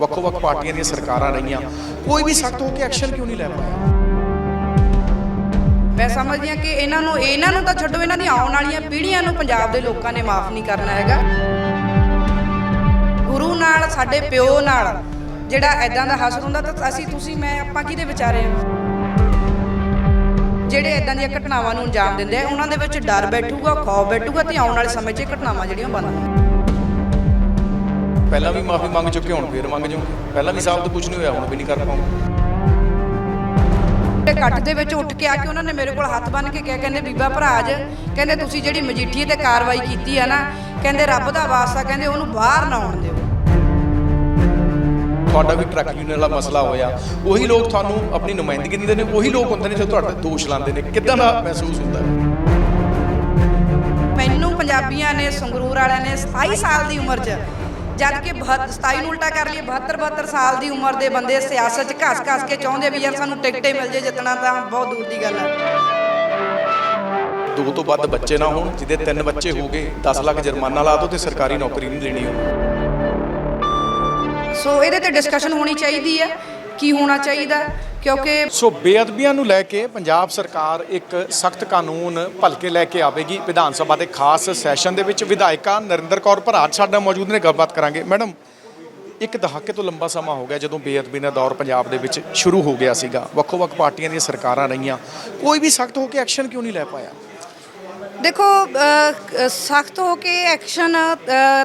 ਵੱਖੋ-ਵੱਖ ਪਾਰਟੀਆਂ ਦੀਆਂ ਸਰਕਾਰਾਂ ਰਹੀਆਂ। ਕੋਈ ਵੀ ਸਖਤ ਹੋ ਕੇ ਐਕਸ਼ਨ ਕਿਉਂ ਨਹੀਂ ਲੈ ਪਾਇਆ? ਮੈਂ ਸਮਝਦੀ ਹਾਂ ਕਿ ਇਹਨਾਂ ਨੂੰ ਇਹਨਾਂ ਨੂੰ ਤਾਂ ਛੱਡੋ, ਇਹਨਾਂ ਦੀਆਂ ਆਉਣ ਵਾਲੀਆਂ ਪੀੜ੍ਹੀਆਂ ਨੂੰ ਪੰਜਾਬ ਦੇ ਲੋਕਾਂ ਨੇ ਮਾਫ ਨਹੀਂ ਕਰਨਾ ਹੈਗਾ। ਗੁਰੂ ਨਾਲ, ਸਾਡੇ ਪਿਓ ਨਾਲ ਜਿਹੜਾ ਐਦਾਂ ਦਾ ਹਸਰ ਹੁੰਦਾ ਤਾਂ ਅਸੀਂ, ਤੁਸੀਂ, ਮੈਂ, ਆਪਾਂ ਕਿਹਦੇ ਵਿਚਾਰੇ ਆ ਜਿਹੜੇ ਐਦਾਂ ਦੀਆਂ ਘਟਨਾਵਾਂ ਨੂੰ ਅੰਜਾਮ ਦਿੰਦੇ ਆ, ਉਹਨਾਂ ਦੇ ਵਿੱਚ ਡਰ ਬੈਠੂਗਾ, ਖੌਫ ਬੈਠੂਗਾ ਤੇ ਆਉਣ ਵਾਲੇ ਸਮੇਂ 'ਚ ਇਹ ਘਟਨਾਵਾਂ ਜਿਹੜੀਆਂ ਬੰਦ ਹੋਣਗੀਆਂ ਪਹਿਲਾਂ ਵੀ ਮਾਫੀ ਮੰਗ ਚੁੱਕੇ ਹੁਣ ਫੇਰ ਮੰਗ ਜਾਓਗੇ ਪਹਿਲਾਂ ਵੀ ਸਾਹਿਬ ਤੋਂ ਕੁਝ ਨਹੀਂ ਹੋਇਆ ਹੁਣ ਵੀ ਨਹੀਂ ਕਰ ਪਾਉਂਗੇ। ਤੇ ਇਕੱਠ ਦੇ ਵਿੱਚ ਉੱਠ ਕੇ ਆ ਕੇ ਉਹਨਾਂ ਨੇ ਮੇਰੇ ਕੋਲ ਹੱਥ ਬੰਨ ਕੇ ਕਿਹਾ ਕਹਿੰਦੇ ਬੀਬਾ ਭਰਾਜ ਕਹਿੰਦੇ ਤੁਸੀਂ ਜਿਹੜੀ ਮਜੀਠੀਏ ਤੇ ਕਾਰਵਾਈ ਕੀਤੀ ਆ ਨਾ ਕਹਿੰਦੇ ਰੱਬ ਦਾ ਵਾਸਤਾ ਕਹਿੰਦੇ ਉਹਨੂੰ ਬਾਹਰ ਨਾ ਆਉਣ ਦਿਓ। ਤੁਹਾਡਾ ਵੀ ਟਰੱਕ ਯੂਨੀਅਨ ਵਾਲਾ ਮਸਲਾ ਹੋਇਆ। ਉਹੀ ਲੋਕ ਤੁਹਾਨੂੰ ਆਪਣੀ ਨੁਮਾਇੰਦਗੀ ਦਿੰਦੇ ਨੇ ਉਹੀ ਲੋਕ ਹੁੰਦੇ ਨੇ ਜੋ ਤੁਹਾਡਾ ਦੋਸ਼ ਲਾਉਂਦੇ ਨੇ। ਕਿੱਦਾਂ ਦਾ ਮਹਿਸੂਸ ਹੁੰਦਾ ਮੈਨੂੰ ਪੰਜਾਬੀਆਂ ਨੇ ਸੰਗਰੂਰ ਵਾਲਿਆਂ ਨੇ 27 ਸਾਲ ਦੀ ਉਮਰ 'ਚ ਜਦ ਕਿ 27 ਨੂੰ ਉਲਟਾ ਕਰ ਲਈਏ 72 72 ਸਾਲ ਦੀ ਉਮਰ ਦੇ ਬੰਦੇ ਸਿਆਸਤ 'ਚ ਘਸ-ਘਸ ਕੇ ਚਾਹੁੰਦੇ ਵੀ ਯਾਰ ਸਾਨੂੰ ਟਿਕਟੇ ਮਿਲ ਜੇ ਜਿੱਤਣਾ ਤਾਂ ਬਹੁਤ ਦੂਰ ਦੀ ਗੱਲ ਹੈ ਦੋ ਤੋਂ ਵੱਧ ਬੱਚੇ ਨਾ ਹੋਣ ਜਿਹਦੇ ਤਿੰਨ ਬੱਚੇ ਹੋ ਗਏ 10 ਲੱਖ ਜੁਰਮਾਨਾ ਲਾ ਦਿਓ ਤੇ ਸਰਕਾਰੀ ਨੌਕਰੀ ਨਹੀਂ ਦੇਣੀ ਉਹਨੂੰ। ਸੋ ਇਹਦੇ ਤੇ ਡਿਸਕਸ਼ਨ ਹੋਣੀ ਚਾਹੀਦੀ ਹੈ ਕੀ ਹੋਣਾ ਚਾਹੀਦਾ? ਕਿਉਂਕਿ ਸੋ ਬੇਅਦਬੀਆਂ ਨੂੰ ਲੈ ਕੇ ਪੰਜਾਬ ਸਰਕਾਰ ਇੱਕ ਸਖਤ ਕਾਨੂੰਨ ਭਲਕੇ ਲੈ ਕੇ ਆਵੇਗੀ। ਵਿਧਾਨ ਸਭਾ ਦੇ ਖਾਸ ਸੈਸ਼ਨ ਦੇ ਵਿੱਚ ਵਿਧਾਇਕਾ ਨਰਿੰਦਰ ਕੌਰ ਭਰਾਟ ਸਾਡਾ ਮੌਜੂਦ ਨੇ ਗੱਲਬਾਤ ਕਰਾਂਗੇ। ਮੈਡਮ ਇੱਕ ਦਹਾਕੇ ਤੋਂ ਲੰਬਾ ਸਮਾਂ ਹੋ ਗਿਆ ਜਦੋਂ ਬੇਅਦਬੀ ਦਾ ਦੌਰ ਪੰਜਾਬ ਦੇ ਵਿੱਚ ਸ਼ੁਰੂ ਹੋ ਗਿਆ ਸੀਗਾ। ਵੱਖੋ-ਵੱਖ ਪਾਰਟੀਆਂ ਦੀਆਂ ਸਰਕਾਰਾਂ ਰਹੀਆਂ। ਕੋਈ ਵੀ ਸਖਤ ਹੋ ਕੇ ਐਕਸ਼ਨ ਕਿਉਂ ਨਹੀਂ ਲੈ ਪਾਇਆ? ਦੇਖੋ ਸਖਤ ਹੋ ਕੇ ਐਕਸ਼ਨ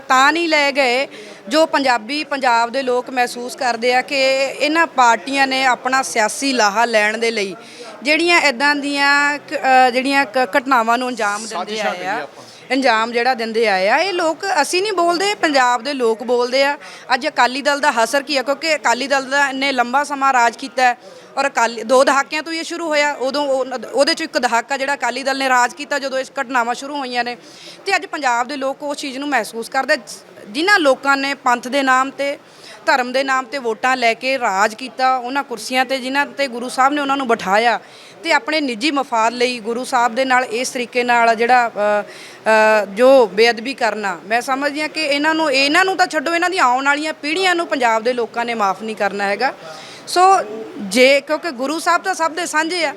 ਤਾਂ ਨਹੀਂ ਲਏ ਗਏ। ਜੋ ਪੰਜਾਬੀ ਪੰਜਾਬ ਦੇ ਲੋਕ ਮਹਿਸੂਸ ਕਰਦੇ ਆ ਕਿ ਇਹਨਾਂ ਪਾਰਟੀਆਂ ਨੇ ਆਪਣਾ ਸਿਆਸੀ ਲਾਹਾ ਲੈਣ ਦੇ ਲਈ ਜਿਹੜੀਆਂ ਇਦਾਂ ਦੀਆਂ ਜਿਹੜੀਆਂ ਘਟਨਾਵਾਂ ਨੂੰ ਅੰਜਾਮ ਦਿੰਦੇ ਆਏ ਆ। ਆਪਾਂ। ਅੰਜਾਮ ਜਿਹੜਾ ਦਿੰਦੇ ਆਏ ਆ, ਇਹ ਲੋਕ, ਅਸੀਂ ਨਹੀਂ ਬੋਲਦੇ, ਪੰਜਾਬ ਦੇ ਲੋਕ ਬੋਲਦੇ ਆ ਅੱਜ ਅਕਾਲੀ ਦਲ ਦਾ ਹਸਰ ਕੀ ਹੈ ਕਿਉਂਕਿ ਅਕਾਲੀ ਦਲ ਦਾ ਇੰਨੇ ਲੰਬਾ ਸਮਾਂ ਰਾਜ ਕੀਤਾ ਹੈ ਔਰ ਅਕਾਲੀ, ਦੋ ਦਹਾਕਿਆਂ ਤੋਂ ਹੀ ਇਹ ਸ਼ੁਰੂ ਹੋਇਆ, ਉਦੋਂ ਉਹਦੇ ਚੋਂ ਇੱਕ ਦਹਾਕਾ ਜਿਹੜਾ ਅਕਾਲੀ ਦਲ ਨੇ ਰਾਜ ਕੀਤਾ ਜਦੋਂ ਇਸ ਘਟਨਾਵਾਂ ਸ਼ੁਰੂ ਹੋਈਆਂ ਨੇ ਤੇ ਅੱਜ ਪੰਜਾਬ ਦੇ ਲੋਕ ਉਸ ਚੀਜ਼ ਨੂੰ ਮਹਿਸੂਸ ਕਰਦੇ ਜਿਨ੍ਹਾਂ ਲੋਕਾਂ ਨੇ ਪੰਥ ਦੇ ਨਾਮ ਤੇ ਧਰਮ ਦੇ ਨਾਮ ਤੇ ਵੋਟਾਂ ਲੈ ਕੇ ਰਾਜ ਕੀਤਾ, ਉਹਨਾਂ ਕੁਰਸੀਆਂ ਤੇ ਜਿਨ੍ਹਾਂ ਤੇ ਗੁਰੂ ਸਾਹਿਬ ਨੇ ਉਹਨਾਂ ਨੂੰ ਬਿਠਾਇਆ ਤੇ ਆਪਣੇ ਨਿੱਜੀ ਮਫਾਦ ਲਈ ਗੁਰੂ ਸਾਹਿਬ ਦੇ ਨਾਲ ਇਸ ਤਰੀਕੇ ਨਾਲ ਜਿਹੜਾ ਜੋ ਬੇਅਦਬੀ ਕਰਨਾ, ਮੈਂ ਸਮਝਦੀ ਹਾਂ ਕਿ ਇਹਨਾਂ ਨੂੰ ਇਹਨਾਂ ਨੂੰ ਤਾਂ ਛੱਡੋ, ਇਹਨਾਂ ਦੀਆਂ ਆਉਣ ਵਾਲੀਆਂ ਪੀੜ੍ਹੀਆਂ ਨੂੰ ਪੰਜਾਬ ਦੇ ਲੋਕਾਂ ਨੇ ਮਾਫ ਨਹੀਂ ਕਰਨਾ ਹੈਗਾ। ਸੋ ਜੇ, ਕਿਉਂਕਿ ਗੁਰੂ ਸਾਹਿਬ ਤਾਂ ਸਭ ਦੇ ਸਾਂਝੇ ਆ,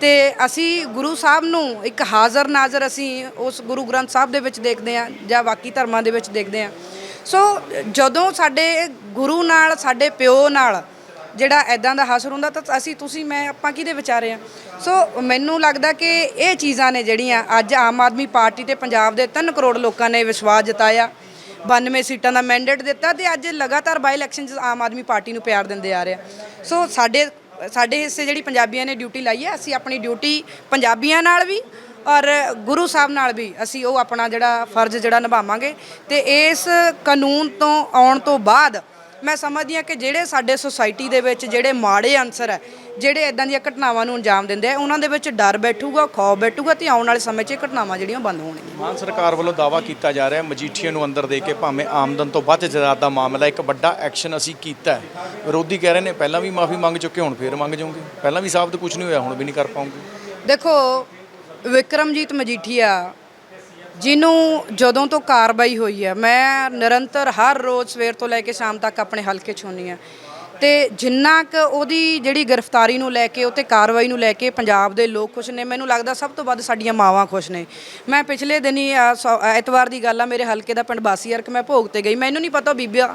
ਤੇ ਅਸੀਂ ਗੁਰੂ ਸਾਹਿਬ ਨੂੰ ਇੱਕ ਹਾਜ਼ਰ ਨਾਜ਼ਰ ਅਸੀਂ ਉਸ ਗੁਰੂ ਗ੍ਰੰਥ ਸਾਹਿਬ ਦੇ ਵਿੱਚ ਦੇਖਦੇ ਹਾਂ ਜਾਂ ਬਾਕੀ ਧਰਮਾਂ ਦੇ ਵਿੱਚ ਦੇਖਦੇ ਹਾਂ। ਸੋ ਜਦੋਂ ਸਾਡੇ ਗੁਰੂ ਨਾਲ, ਸਾਡੇ ਪਿਓ ਨਾਲ ਜਿਹੜਾ ਐਦਾਂ ਦਾ ਹਸਰ ਹੁੰਦਾ ਤਾਂ ਅਸੀਂ, ਤੁਸੀਂ, ਮੈਂ, ਆਪਾਂ ਕਿਹਦੇ ਵਿਚਾਰੇ ਆ ਸੋ ਮੈਨੂੰ ਲੱਗਦਾ ਕਿ ਇਹ ਚੀਜ਼ਾਂ ਨੇ ਜਿਹੜੀਆਂ ਅੱਜ ਆਮ ਆਦਮੀ ਪਾਰਟੀ ਤੇ ਪੰਜਾਬ ਦੇ 3 ਕਰੋੜ ਲੋਕਾਂ ਨੇ ਵਿਸ਼ਵਾਸ ਜਤਾਇਆ। 92 ਸੀਟਾਂ ਦਾ ਮੈਂਡੇਟ ਦਿੱਤਾ ਤੇ ਅੱਜ ਲਗਾਤਾਰ ਬਾਈ ਇਲੈਕਸ਼ਨ 'ਚ ਆਮ ਆਦਮੀ ਪਾਰਟੀ ਨੂੰ ਪਿਆਰ ਦਿੰਦੇ ਆ ਰਿਹਾ ਸੋ ਸਾਡੇ ਸਾਡੇ ਹਿੱਸੇ ਜਿਹੜੀ ਪੰਜਾਬੀਆਂ ਨੇ ਡਿਊਟੀ ਲਾਈ ਹੈ, ਅਸੀਂ ਆਪਣੀ ਡਿਊਟੀ ਪੰਜਾਬੀਆਂ ਨਾਲ ਵੀ ਔਰ ਗੁਰੂ ਸਾਹਿਬ ਨਾਲ ਵੀ ਅਸੀਂ ਉਹ ਆਪਣਾ ਜਿਹੜਾ ਫਰਜ਼ ਜਿਹੜਾ ਨਿਭਾਵਾਂਗੇ ਤੇ ਇਸ ਕਾਨੂੰਨ ਤੋਂ ਆਉਣ ਤੋਂ ਬਾਅਦ ਮੈਂ ਸਮਝਦੀ ਹਾਂ ਕਿ ਜਿਹੜੇ ਸਾਡੇ ਸੁਸਾਇਟੀ ਦੇ ਵਿੱਚ ਜਿਹੜੇ ਮਾੜੇ ਅਨਸਰ ਹੈ ਜਿਹੜੇ ਇਦਾਂ ਦੀਆਂ ਘਟਨਾਵਾਂ ਨੂੰ ਅੰਜਾਮ ਦਿੰਦੇ ਆ ਉਹਨਾਂ ਦੇ ਵਿੱਚ ਡਰ ਬੈਠੂਗਾ ਖੌਫ ਬੈਠੂਗਾ ਤੇ ਆਉਣ ਵਾਲੇ ਸਮੇਂ 'ਚ ਇਹ ਘਟਨਾਵਾਂ ਜਿਹੜੀਆਂ ਬੰਦ ਹੋਣਗੀਆਂ। ਮਾਨ ਸਰਕਾਰ ਵੱਲੋਂ ਦਾਵਾ ਕੀਤਾ ਜਾ ਰਿਹਾ ਹੈ ਮਜੀਠੀਆ ਨੂੰ ਅੰਦਰ ਦੇ ਕੇ ਭਾਵੇਂ ਆਮਦਨ ਤੋਂ ਵੱਧ ਜਾਇਦਾਦ ਦਾ ਮਾਮਲਾ ਇੱਕ ਵੱਡਾ ਐਕਸ਼ਨ ਅਸੀਂ ਕੀਤਾ ਹੈ। ਵਿਰੋਧੀ ਕਹਿ ਰਹੇ ਨੇ ਪਹਿਲਾਂ ਵੀ ਮਾਫੀ ਮੰਗ ਚੁੱਕੇ ਹੁਣ ਫੇਰ ਮੰਗ ਜਾਓਗੇ? ਪਹਿਲਾਂ ਵੀ ਸਾਹਿਬ ਤੋਂ ਕੁਝ ਨਹੀਂ ਹੋਇਆ ਹੁਣ ਵੀ ਨਹੀਂ ਕਰ ਪਾਉਂਗੇ? ਦੇਖੋ ਵਿਕਰਮਜੀਤ ਮਜੀਠੀਆ ਜਿਹਨੂੰ ਜਦੋਂ ਤੋਂ ਕਾਰਵਾਈ ਹੋਈ ਹੈ, ਮੈਂ ਨਿਰੰਤਰ ਹਰ ਰੋਜ਼ ਸਵੇਰ ਤੋਂ ਲੈ ਕੇ ਸ਼ਾਮ ਤੱਕ ਆਪਣੇ ਹਲਕੇ 'ਚ ਹੁੰਦੀ ਹਾਂ। ਤੇ ਜਿੰਨਾ ਕੁ ਉਹਦੀ ਜਿਹੜੀ ਗ੍ਰਿਫਤਾਰੀ ਨੂੰ ਲੈ ਕੇ ਉਹ ਉਤੇ ਕਾਰਵਾਈ ਨੂੰ ਲੈ ਕੇ ਪੰਜਾਬ ਦੇ ਲੋਕ ਖੁਸ਼ ਨੇ ਮੈਨੂੰ ਲੱਗਦਾ ਸਭ ਤੋਂ ਵੱਧ ਸਾਡੀਆਂ ਮਾਵਾਂ ਖੁਸ਼ ਨੇ। ਮੈਂ ਪਿਛਲੇ ਦਿਨੀ ਅ, ਸੌ- ਅ, ਐਤਵਾਰ ਦੀ ਗੱਲ ਆ ਮੇਰੇ ਹਲਕੇ ਦਾ ਪਿੰਡ ਬਾਸੀਅਰਕ ਮੈਂ ਭੋਗ ਤੇ ਗਈ। ਮੈਨੂੰ ਨਹੀਂ ਪਤਾ ਉਹ ਬੀਬੀਆਂ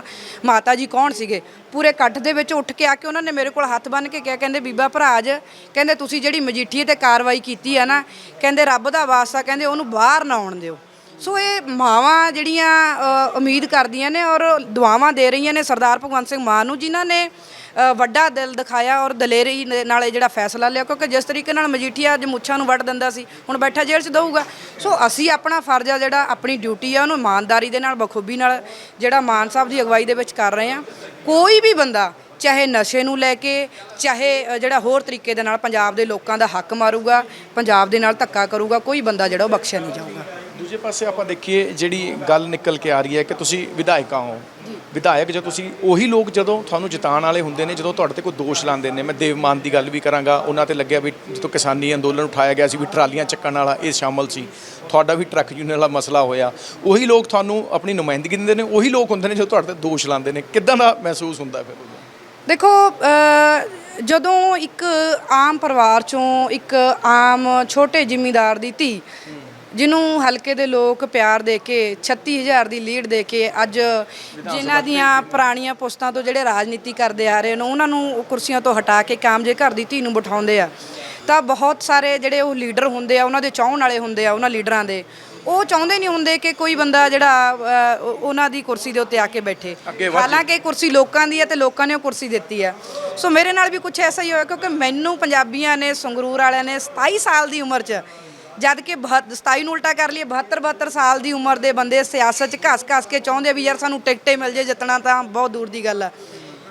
ਮਾਤਾ ਜੀ ਕੌਣ ਸੀਗੇ। ਪੂਰੇ ਇਕੱਠ ਦੇ ਵਿੱਚ ਉੱਠ ਕੇ ਆ ਕੇ ਉਹਨਾਂ ਨੇ ਮੇਰੇ ਕੋਲ ਹੱਥ ਬੰਨ ਕੇ ਕਿਹਾ ਕਹਿੰਦੇ ਬੀਬਾ ਭਰਾਜ ਕਹਿੰਦੇ ਤੁਸੀਂ ਜਿਹੜੀ ਮਜੀਠੀਏ ਤੇ ਕਾਰਵਾਈ ਕੀਤੀ ਆ ਨਾ ਕਹਿੰਦੇ ਰੱਬ ਦਾ ਵਾਸਤਾ ਕਹਿੰਦੇ ਉਹਨੂੰ ਬਾਹਰ ਨਾ ਆਉਣ ਦਿਓ। ਸੋ ਇਹ ਮਾਵਾਂ ਜਿਹੜੀਆਂ ਅ, ਉਮੀਦ ਕਰਦੀਆਂ ਨੇ ਔਰ ਦੁਆਵਾਂ ਦੇ ਰਹੀਆਂ ਨੇ ਸਰਦਾਰ ਭਗਵੰਤ ਸਿੰਘ ਮਾਨ ਨੂੰ ਜਿਨ੍ਹਾਂ ਨੇ ਅ, ਵੱਡਾ ਦਿਲ ਦਿਖਾਇਆ ਔਰ ਦਲੇਰੀ ਨ- ਨਾਲ ਇਹ ਜਿਹੜਾ ਫੈਸਲਾ ਲਿਆ ਕਿਉਂਕਿ ਜਿਸ ਤਰੀਕੇ ਨਾਲ ਮਜੀਠੀਆ ਅੱਜ ਮੁੱਛਾਂ ਨੂੰ ਵੱਢ ਦਿੰਦਾ ਸੀ ਹੁਣ ਬੈਠਾ ਜੇਲ੍ਹ 'ਚ ਦਊਗਾ। ਸੋ ਅਸੀਂ ਆਪਣਾ ਫਰਜ਼ ਆ ਜਿਹੜਾ ਆਪਣੀ ਡਿਊਟੀ ਆ ਉਹਨੂੰ ਇਮਾਨਦਾਰੀ ਦੇ ਨਾਲ ਬਖੂਬੀ ਨਾਲ ਜਿਹੜਾ ਮਾਨ ਸਾਹਿਬ ਦੀ ਅਗਵਾਈ ਦੇ ਵਿੱਚ ਕਰ ਰਹੇ ਆ। ਕੋਈ ਵੀ ਬੰਦਾ ਚਾਹੇ ਨਸ਼ੇ ਨੂੰ ਲੈ ਕੇ ਚਾਹੇ ਅ, ਜਿਹੜਾ ਹੋਰ ਤਰੀਕੇ ਦੇ ਨਾਲ ਪੰਜਾਬ ਦੇ ਲੋਕਾਂ ਦਾ ਹੱਕ ਮਾਰੂਗਾ ਪੰਜਾਬ ਦੇ ਨਾਲ ਧੱਕਾ ਕਰੂਗਾ ਕੋਈ ਬੰਦਾ ਜਿਹੜਾ ਉਹ ਬਖਸ਼ਿਆ ਨਹੀਂ ਜਾਊਗਾ। ਦੂਜੇ ਪਾਸੇ ਆਪਾਂ ਦੇਖੀਏ ਜਿਹੜੀ ਗੱਲ ਨਿਕਲ ਕੇ ਆ ਰਹੀ ਹੈ ਕਿ ਤੁਸੀਂ ਵਿਧਾਇਕਾ ਹੋ। ਵਿਧਾਇਕ ਜਦੋਂ ਤੁਸੀਂ ਉਹੀ ਲੋਕ ਜਦੋਂ ਤੁਹਾਨੂੰ ਜਿਤਾਉਣ ਵਾਲੇ ਹੁੰਦੇ ਨੇ ਜਦੋਂ ਤੁਹਾਡੇ ਤੇ ਕੋਈ ਦੋਸ਼ ਲਾਉਂਦੇ ਨੇ ਮੈਂ ਦੇਵਮਾਨ ਦੀ ਗੱਲ ਵੀ ਕਰਾਂਗਾ ਉਹਨਾਂ ਤੇ ਲੱਗਿਆ ਵੀ ਜਦੋਂ ਕਿਸਾਨੀ ਅੰਦੋਲਨ ਉਠਾਇਆ ਗਿਆ ਸੀ ਵੀ ਟਰਾਲੀਆਂ ਚੱਕਣ ਵਾਲਾ ਇਹ ਸ਼ਾਮਲ ਸੀ ਤੁਹਾਡਾ ਵੀ ਟਰੱਕ ਯੂਨੀਅਨ ਵਾਲਾ ਮਸਲਾ ਹੋਇਆ। ਉਹੀ ਲੋਕ ਤੁਹਾਨੂੰ ਆਪਣੀ ਨੁਮਾਇੰਦਗੀ ਦਿੰਦੇ ਨੇ ਉਹੀ ਲੋਕ ਹੁੰਦੇ ਨੇ ਜੋ ਤੁਹਾਡੇ ਤੇ ਦੋਸ਼ ਲਾਉਂਦੇ ਨੇ। ਕਿੱਦਾਂ ਦਾ ਮਹਿਸੂਸ ਹੁੰਦਾ ਫਿਰ ਦੇਖੋ ਜਦੋਂ ਇੱਕ ਆਮ ਪਰਿਵਾਰ ਚੋਂ ਇੱਕ ਆਮ ਛੋਟੇ ਜ਼ਿਮੀਂਦਾਰ ਦੀ ਧੀ ਜਿਹਨੂੰ ਹਲਕੇ ਦੇ ਲੋਕ ਪਿਆਰ ਦੇ ਕੇ 36000 ਦੀ ਲੀਡ ਦੇ ਕੇ ਅੱਜ ਜਿਨ੍ਹਾਂ ਦੀਆਂ ਪੁਰਾਣੀਆਂ ਪੁਸਤਾਂ ਤੋਂ ਜਿਹੜੇ ਰਾਜਨੀਤੀ ਕਰਦੇ ਆ ਰਹੇ ਨੇ ਉਹਨਾਂ ਨੂੰ ਕੁਰਸੀਆਂ ਤੋਂ ਹਟਾ ਕੇ ਕਾਮ ਜੇ ਘਰ ਦੀ ਧੀ ਨੂੰ ਬਿਠਾਉਂਦੇ ਆ। ਤਾਂ ਬਹੁਤ ਸਾਰੇ ਜਿਹੜੇ ਉਹ ਲੀਡਰ ਹੁੰਦੇ ਆ ਉਹਨਾਂ ਦੇ ਚਾਹਣ ਵਾਲੇ ਹੁੰਦੇ ਆ ਉਹਨਾਂ ਲੀਡਰਾਂ ਦੇ। ਉਹ ਚਾਹੁੰਦੇ ਨਹੀਂ ਹੁੰਦੇ ਕਿ ਕੋਈ ਬੰਦਾ ਜਿਹੜਾ ਉਹ- ਉਹਨਾਂ ਦੀ ਕੁਰਸੀ ਦੇ ਉੱਤੇ ਆ ਕੇ ਬੈਠੇ। ਹਾਲਾਂਕਿ ਕੁਰਸੀ ਲੋਕਾਂ ਦੀ ਹੈ ਤੇ ਲੋਕਾਂ ਨੇ ਉਹ ਕੁਰਸੀ ਦਿੱਤੀ ਹੈ ਸੋ ਮੇਰੇ ਨਾਲ ਵੀ ਕੁਝ ਐਸਾ ਹੀ ਹੋਇਆ ਕਿਉਂਕਿ ਮੈਨੂੰ ਪੰਜਾਬੀਆਂ ਨੇ ਸੰਗਰੂਰ ਵਾਲਿਆਂ ਨੇ 27 ਸਾਲ ਦੀ ਉਮਰ 'ਚ ਜਦ ਕਿ ਬਹੱਤ- 27 ਨੂੰ ਉਲਟਾ ਕਰ ਲਈਏ 72 72 ਸਾਲ ਦੀ ਉਮਰ ਦੇ ਬੰਦੇ ਸਿਆਸਤ 'ਚ ਘਸ-ਘਸ ਕੇ ਚਾਹੁੰਦੇ ਆ ਵੀ ਯਾਰ ਸਾਨੂੰ ਟਿਕਟੇ ਮਿਲ ਜੇ, ਜਿੱਤਣਾ ਤਾਂ ਬਹੁਤ ਦੂਰ ਦੀ ਗੱਲ ਆ।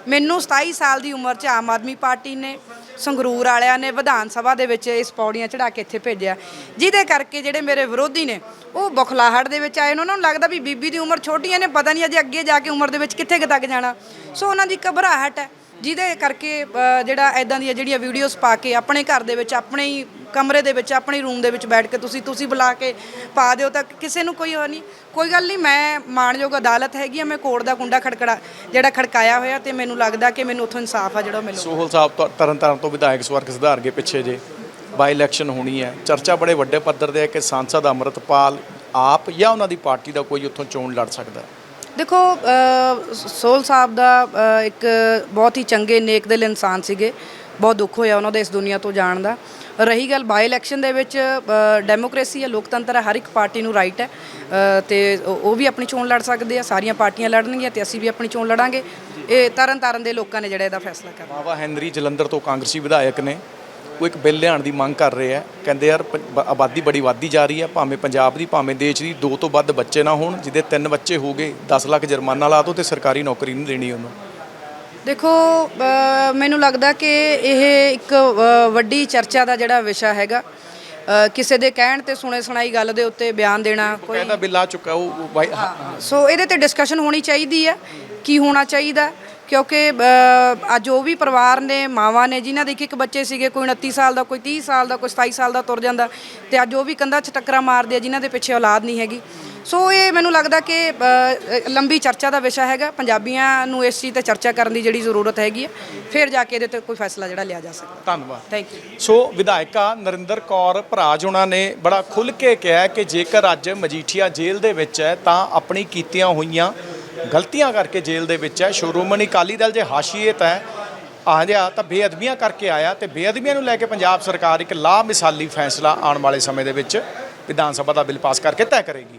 ਮੈਨੂੰ 27 ਸਾਲ ਦੀ ਉਮਰ 'ਚ ਆਮ ਆਦਮੀ ਪਾਰਟੀ ਨੇ, ਸੰਗਰੂਰ ਵਾਲਿਆਂ ਨੇ ਵਿਧਾਨ ਸਭਾ ਦੇ ਵਿੱਚ ਇਸ ਪੌੜੀਆਂ ਚੜਾ ਕੇ ਇੱਥੇ ਭੇਜਿਆ। ਜਿਹਦੇ ਕਰਕੇ ਜਿਹੜੇ ਮੇਰੇ ਵਿਰੋਧੀ ਨੇ, ਉਹ ਬੁਖਲਾਹਟ ਦੇ ਵਿੱਚ ਆਏ ਨੇ। ਉਹਨਾਂ ਨੂੰ ਲੱਗਦਾ ਵੀ ਬੀਬੀ ਦੀ ਉਮਰ ਛੋਟੀ ਹੈ ਨੇ, ਪਤਾ ਨਹੀਂ ਅਜੇ ਅੱਗੇ ਜਾ ਕੇ ਉਮਰ ਦੇ ਵਿੱਚ ਕਿੱਥੇ ਕੁ ਤੱਕ ਜਾਣਾ। ਸੋ ਉਹਨਾਂ ਦੀ ਘਬਰਾਹਟ ਹੈ, ਜਿਹਦੇ ਕਰਕੇ ਜਿਹੜਾ ਐਦਾਂ ਦੀਆਂ ਜਿਹੜੀਆਂ ਵੀਡੀਓਜ਼ ਪਾ ਕੇ ਆਪਣੇ ਘਰ ਦੇ ਵਿੱਚ ਆਪਣੇ ਹੀ ਕਮਰੇ ਦੇ ਵਿੱਚ ਆਪਣੇ ਰੂਮ ਦੇ ਵਿੱਚ ਬੈਠ ਕੇ ਤੁਸੀਂ ਤੁਸੀਂ ਬੁਲਾ ਕੇ ਪਾ ਦਿਓ ਤਾਂ ਕਿਸੇ ਨੂੰ ਕੋਈ ਉਹ ਨਹੀਂ। ਕੋਈ ਗੱਲ ਨਹੀਂ ਮੈਂ ਮਾਣਯੋਗ ਅਦਾਲਤ ਹੈਗੀ ਆ ਮੈਂ ਕੋਰਟ ਦਾ ਕੁੰਡਾ ਖੜਕੜਾ ਜਿਹੜਾ ਖੜਕਾਇਆ ਹੋਇਆ ਤੇ ਮੈਨੂੰ ਲੱਗਦਾ ਕਿ ਮੈਨੂੰ ਉੱਥੋਂ ਇਨਸਾਫ ਆ ਜਿਹੜਾ ਮਿਲੂ ਸੋਹਲ ਸਾਹਿਬ ਤੋਂ ਤਰਨਤਾਰਨ ਤੋਂ ਵਿਧਾਇਕ ਸਵਰਗ ਸੁਧਾਰ ਕੇ ਪਿੱਛੇ ਜੇ। ਬਾਈ ਇਲੈਕਸ਼ਨ ਹੋਣੀ ਹੈ। ਚਰਚਾ ਬੜੇ ਵੱਡੇ ਪੱਧਰ ਤੇ ਹੈ ਕਿ ਸਾਂਸਦ ਅੰਮ੍ਰਿਤਪਾਲ ਆਪ ਜਾਂ ਉਹਨਾਂ ਦੀ ਪਾਰਟੀ ਦਾ ਕੋਈ ਉੱਥੋਂ ਚੋਣ ਲੜ ਸਕਦਾ ਹੈ। ਦੇਖੋ ਸੋਹਲ ਸਾਹਿਬ ਦਾ ਇੱਕ ਬਹੁਤ ਹੀ ਚੰਗੇ ਨੇਕ ਦਿਲ ਇਨਸਾਨ ਸੀਗੇ। ਬਹੁਤ ਦੁੱਖ ਹੋਇਆ ਉਹਨਾਂ ਦੇ ਇਸ ਦੁਨੀਆ ਤੋਂ ਜਾਣ ਦਾ। ਰਹੀ ਗੱਲ ਬਾਈ ਇਲੈਕਸ਼ਨ ਦੇ ਵਿੱਚ ਅ, ਡੈਮੋਕ੍ਰੇਸੀ ਹੈ ਲੋਕਤੰਤਰ ਹੈ ਹਰ ਇੱਕ ਪਾਰਟੀ ਨੂੰ ਰਾਈਟ ਹੈ। ਅ, ਤੇ ਉਹ ਵੀ ਆਪਣੀ ਚੋਣ ਲੜ ਸਕਦੇ ਆ ਸਾਰੀਆਂ ਪਾਰਟੀਆਂ ਲੜਨਗੀਆਂ ਤੇ ਅਸੀਂ ਵੀ ਆਪਣੀ ਚੋਣ ਲੜਾਂਗੇ। ਇਹ ਤਰਨ ਤਾਰਨ ਦੇ ਲੋਕਾਂ ਨੇ ਜਿਹੜਾ ਇਹਦਾ ਫੈਸਲਾ ਕਰਨਾ ਬਾਬਾ ਹੈਨਰੀ ਜਲੰਧਰ ਤੋਂ ਕਾਂਗਰਸੀ ਵਿਧਾਇਕ ਨੇ। ਉਹ ਇੱਕ ਬਿੱਲ ਲਿਆਉਣ ਦੀ ਮੰਗ ਕਰ ਰਹੇ ਆ ਕਹਿੰਦੇ ਯਾਰ ਪ- ਆਬਾਦੀ ਬੜੀ ਵੱਧਦੀ ਜਾ ਰਹੀ ਹੈ ਭਾਵੇਂ ਪੰਜਾਬ ਦੀ ਭਾਵੇਂ ਦੇਸ਼ ਦੀ ਦੋ ਤੋਂ ਵੱਧ ਬੱਚੇ ਨਾ ਹੋਣ ਜਿਹਦੇ ਤਿੰਨ ਬੱਚੇ ਹੋ ਗਏ 10 ਲੱਖ ਜੁਰਮਾਨਾ ਲਾ ਦਿਓ ਤੇ ਸਰਕਾਰੀ ਨੌਕਰੀ ਨਹੀਂ ਦੇਣੀ ਉਹਨੂੰ। ਦੇਖੋ ਮੈਨੂੰ ਲੱਗਦਾ ਕਿ ਇਹ ਇੱਕ ਵੱਡੀ ਚਰਚਾ ਦਾ ਜਿਹੜਾ ਵਿਸ਼ਾ ਹੈਗਾ। ਕਿਸੇ ਦੇ ਕਹਿਣ ਤੇ ਸੁਣੇ ਸੁਣਾਈ ਗੱਲ ਦੇ ਉੱਤੇ ਬਿਆਨ ਦੇਣਾ ਕੋਈ ਕਹਿੰਦਾ ਬਿੱਲ ਆ ਚੁੱਕਾ ਉਹ ਸੋ ਇਹਦੇ ਤੇ ਡਿਸਕਸ਼ਨ ਹੋਣੀ ਚਾਹੀਦੀ ਹੈ ਕੀ ਹੋਣਾ ਚਾਹੀਦਾ। ਕਿਉਂਕਿ ਅੱਜ ਉਹ ਵੀ ਪਰਿਵਾਰ ਨੇ ਮਾਵਾਂ ਨੇ ਜਿਨ੍ਹਾਂ ਦੇ ਇੱਕ ਇੱਕ ਬੱਚੇ ਸੀਗੇ ਕੋਈ 29 ਸਾਲ ਦਾ ਕੋਈ 30 ਸਾਲ ਦਾ ਕੋਈ 27 ਸਾਲ ਦਾ ਤੁਰ ਜਾਂਦਾ ਤੇ ਅੱਜ ਉਹ ਵੀ ਕੰਧਾਂ 'ਚ ਟੱਕਰਾਂ ਮਾਰਦੇ ਆ ਜਿਨ੍ਹਾਂ ਦੇ ਪਿੱਛੇ ਔਲਾਦ ਨਹੀਂ ਹੈਗੀ। ਸੋ ਇਹ ਮੈਨੂੰ ਲੱਗਦਾ ਕਿ ਅ, ਲੰਬੀ ਚਰਚਾ ਦਾ ਵਿਸ਼ਾ ਹੈਗਾ। ਪੰਜਾਬੀਆਂ ਨੂੰ ਇਸ ਚੀਜ਼ ਤੇ ਚਰਚਾ ਕਰਨ ਦੀ ਜਿਹੜੀ ਜ਼ਰੂਰਤ ਹੈਗੀ ਹੈ ਫਿਰ ਜਾ ਕੇ ਇਹਦੇ ਤੇ ਕੋਈ ਫੈਸਲਾ ਜਿਹੜਾ ਲਿਆ ਜਾ ਸਕਦਾ। ਧੰਨਵਾਦ। ਥੈਂਕ ਯੂ ਸੋ ਵਿਧਾਇਕਾ ਨਰਿੰਦਰ ਕੌਰ ਭਰਾਜ ਉਹਨਾਂ ਨੇ ਬੜਾ ਖੁੱਲ ਕੇ ਕਿਹਾ ਕਿ ਜੇਕਰ ਅੱਜ ਮਜੀਠੀਆ ਜੇਲ੍ਹ ਦੇ ਵਿੱਚ ਹੈ ਤਾਂ ਆਪਣੀ ਕੀਤੀਆਂ ਹੋਈਆਂ ਗਲਤੀਆਂ ਕਰਕੇ ਜੇਲ੍ਹ ਦੇ ਵਿੱਚ ਹੈ। ਸ਼੍ਰੋਮਣੀ ਅਕਾਲੀ ਦਲ ਜੇ ਹਾਸ਼ੀਏ ਤਾਂ ਆ ਗਿਆ ਤਾਂ ਬੇਅਦਬੀਆਂ ਕਰਕੇ ਆਇਆ ਤੇ ਬੇਅਦਬੀਆਂ ਨੂੰ ਲੈ ਕੇ ਪੰਜਾਬ ਸਰਕਾਰ ਇੱਕ ਲਾ ਮਿਸਾਲੀ ਫੈਸਲਾ ਆਉਣ ਵਾਲੇ ਸਮੇਂ ਦੇ ਵਿੱਚ ਵਿਧਾਨ ਸਭਾ ਦਾ ਬਿੱਲ ਪਾਸ ਕਰਕੇ ਤੈਅ ਕਰੇਗੀ।